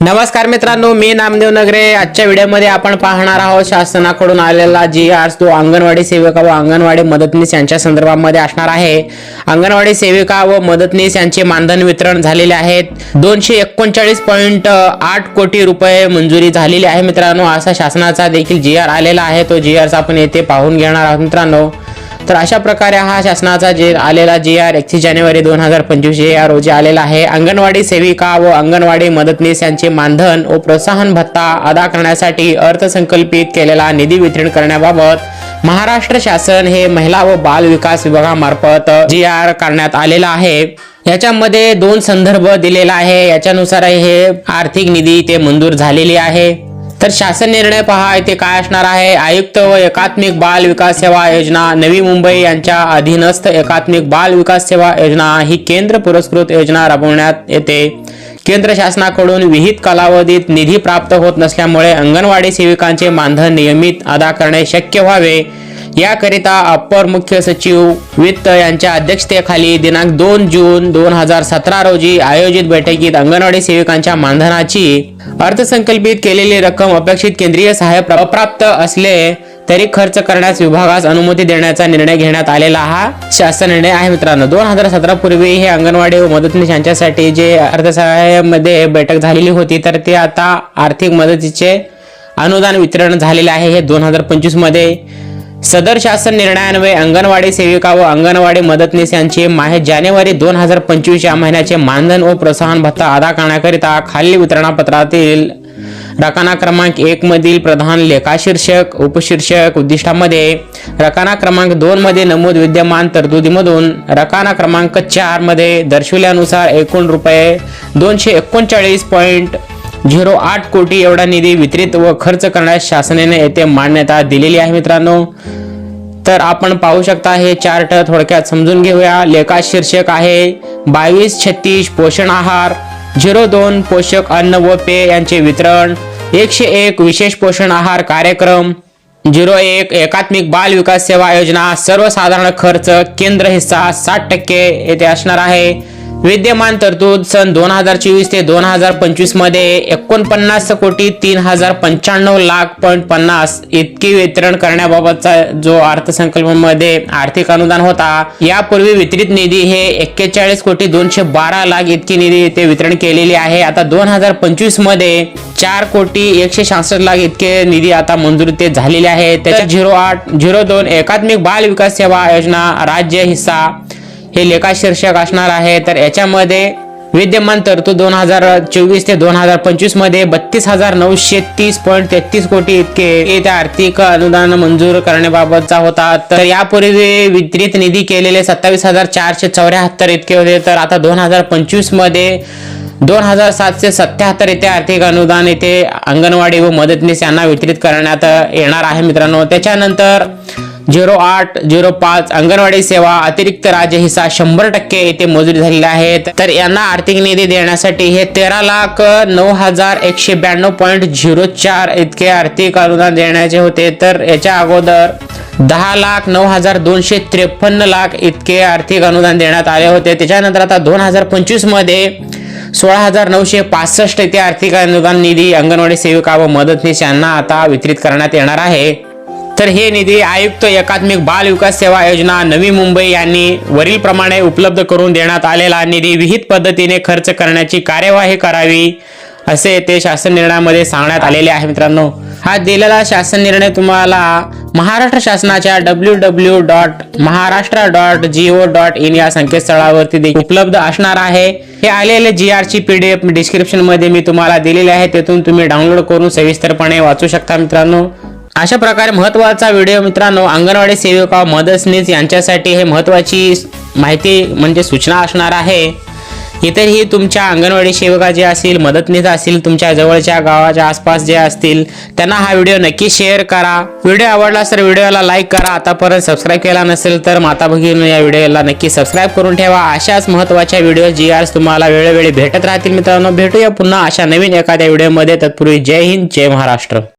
नमस्कार मित्रांनो मी नामदेव नगरे. आजच्या व्हिडिओमध्ये आपण पाहणार आहोत शासनाकडून आलेला जी आर तो अंगणवाडी सेविका व अंगणवाडी मदतनीस यांच्या संदर्भामध्ये असणार आहे. अंगणवाडी सेविका व मदतनीस यांचे मानधन वितरण झालेले आहेत. दोनशे एकोणचाळीस पॉईंट आठ कोटी रुपये मंजुरी झालेली आहे मित्रांनो. असा शासनाचा देखील जी आर आलेला आहे. तो जी आर आपण येथे पाहून घेणार आहोत मित्रांनो. तर अशा प्रकारे हा शासनाचा जे आलेला जी आर एकतीस जानेवारी दोन हजार पंचवीस या रोजी आलेला आहे अंगणवाडी सेविका व अंगणवाडी मदतनीस यांचे मानधन व प्रोत्साहन भत्ता अदा करण्यासाठी अर्थसंकल्पित केलेला निधी वितरण करण्याबाबत महाराष्ट्र शासन हे महिला व बाल विकास विभागामार्फत जी आर करण्यात आलेला आहे. याच्यामध्ये दोन संदर्भ दिलेला आहे. याच्यानुसार हे आर्थिक निधी ते मंजूर झालेली आहे. तर शासन निर्णय पहा इथे काय असणार आहे? आयुक्त व एकात्मिक बाल विकास सेवा योजना नवी मुंबई यांच्या अधीनस्थ एकात्मिक बाल विकास सेवा योजना ही केंद्र पुरस्कृत योजना राबवण्यात येते. केंद्र शासनाकडून विहित कालावधीत निधी प्राप्त होत नसल्यामुळे अंगणवाडी सेविकांचे मानधन नियमित अदा करणे शक्य व्हावे. याकरिता अप्पर मुख्य सचिव वित्त यांच्या अध्यक्षतेखाली दिनांक दोन जून दोन हजार सतरा रोजी आयोजित बैठकीत अंगणवाडी सेविकांच्या मानधनाची अर्थसंकल्पित केलेली रक्कम अपेक्षित केंद्रीय सहाय्य अप्राप्त असले तरी खर्च करण्यास विभागास अनुमती देण्याचा निर्णय घेण्यात आलेला हा शासन निर्णय आहे मित्रांनो. दोन हजार सतरा पूर्वी हे अंगणवाडी व मदतनीस यांच्यासाठी जे अर्थसहाय्यामध्ये बैठक झालेली होती तर ते आता आर्थिक मदतीचे अनुदान वितरण झालेले आहे. हे दोन हजार पंचवीसमध्ये सदर शासन निर्णयान्वये अंगणवाडी सेविका व अंगणवाडी मदतनीस यांचे माहे जानेवारी दोन हजार पंचवीस या महिन्याचे मानधन व प्रोत्साहन भत्ता अदा करण्याकरिता खालील वितरणापत्रातील रकाना क्रमांक एक मधील प्रधान लेखाशीर्षक उपशीर्षक उद्दिष्टामध्ये रकाना क्रमांक दोन मध्ये नमूद विद्यमान तरतुदीमधून रकाना क्रमांक चारमध्ये दर्शविल्यानुसार एकूण रुपये दोनशे एकोणचाळीस पॉईंट झिरो आठ कोटी एवढा निधी वितरित व खर्च करण्यास शासनाने येथे मान्यता दिलेली आहे मित्रांनो. तर आपण पाहू शकता हे चार्ट थोडक्यात समजून घेऊया. लेखा शीर्षक आहे बावीस छत्तीस पोषण आहार झिरो दोन पोषक अन्न व पेय यांचे वितरण एकशे एक विशेष पोषण आहार कार्यक्रम झिरो एक एकात्मिक बाल विकास सेवा योजना सर्वसाधारण खर्च केंद्र हिस्सा साठ टक्के येथे असणार आहे. विद्यमान तरतूद सन दोन हजार चोवीस ते दोन हजार पंचवीसमध्ये एकोणपन्नास कोटी तीन हजार पंच्याण्णव लाख पॉईंट पन्नास इतकी वितरण करण्याबाबतचा जो अर्थसंकल्पामध्ये आर्थिक अनुदान होता यापूर्वी वितरित निधी हे एक्केचाळीस कोटी दोनशे बारा लाख इतकी निधी ते वितरण केलेली आहे. आता दोन हजार पंचवीसमध्ये चार कोटी एकशे सहासष्ट लाख इतके निधी आता मंजूर ते झालेले आहे त्याच्यात झिरो आठ झिरो दोन एकात्मिक बाल विकास सेवा योजना राज्य हिस्सा हे लेखा शीर्षक असणार आहे. तर याच्यामध्ये विद्यमान तरतूद दोन हजार चोवीस ते दोन हजार पंचवीसमध्ये बत्तीस हजार नऊशे तीस पॉईंट तेहतीस कोटी इतके त्या आर्थिक अनुदान मंजूर करण्याबाबतचा होता. तर यापूर्वी वितरित निधी केलेले सत्तावीस हजार चारशे चौऱ्याहत्तर इतके होते. तर आता दोन हजार पंचवीसमध्ये दोन हजार सातशे सत्याहत्तर येथे आर्थिक अनुदान येथे अंगणवाडी व मदतनीस यांना वितरित करण्यात येणार आहे मित्रांनो. त्याच्यानंतर झिरो आठ झिरो पाच अंगणवाडी सेवा अतिरिक्त राज्य हिस्सा शंभर टक्के येथे मजुरी झालेल्या आहे तर यांना आर्थिक निधी देण्यासाठी हे तेरा लाख नऊ हजार एकशे ब्याण्णव पॉईंट झिरो चार इतके आर्थिक अनुदान देण्याचे होते. तर याच्या अगोदर दहा लाख नऊ हजार दोनशे त्रेपन्न लाख इतके आर्थिक अनुदान देण्यात आले होते. त्याच्यानंतर आता दोन हजार पंचवीसमध्ये सोळा हजार नऊशे पासष्ट इथे आर्थिक अनुदान निधी अंगणवाडी सेविका व मदतनीस यांना आता वितरित करण्यात येणार आहे. तर हे निधी आयुक्त एकात्मिक बाल विकास सेवा योजना नवी मुंबई यांनी वरील प्रमाणे उपलब्ध करून देण्यात आलेला निधी विहित पद्धतीने खर्च करण्याची कार्यवाही करावी असे ते शासन निर्णयामध्ये सांगण्यात आलेले आहे मित्रांनो. हा दिलेला शासन निर्णय तुम्हाला महाराष्ट्र शासनाच्या W W dot Maharashtra dot G O dot in या संकेतस्थळावरती देखील उपलब्ध असणार आहे. हे आलेले जी आर ची पी डी एफ डिस्क्रिप्शनमध्ये मी तुम्हाला दिलेले आहे तेथून तुम्ही डाउनलोड करून सविस्तरपणे वाचू शकता मित्रांनो. अशा प्रकारे महत्त्वाचा व्हिडिओ मित्रांनो अंगणवाडी सेविका मदतनीस यांच्यासाठी हे महत्त्वाची माहिती म्हणजे सूचना असणार आहे. इतरही तुमच्या अंगणवाडी सेविका जे असतील मदतनीस असतील तुमच्या जवळच्या गावाच्या आसपास जे असतील त्यांना हा व्हिडिओ नक्की शेअर करा. व्हिडिओ आवडला तर व्हिडिओला लाईक करा. आतापर्यंत सबस्क्राईब केला नसेल तर माता भगिनी या व्हिडिओला नक्की सबस्क्राईब करून ठेवा. अशाच महत्त्वाच्या व्हिडिओ जी आज तुम्हाला वेळोवेळी भेटत राहतील मित्रांनो भेटूया पुन्हा अशा नवीन एखाद्या व्हिडिओमध्ये. तत्पूर्वी जय हिंद जय महाराष्ट्र.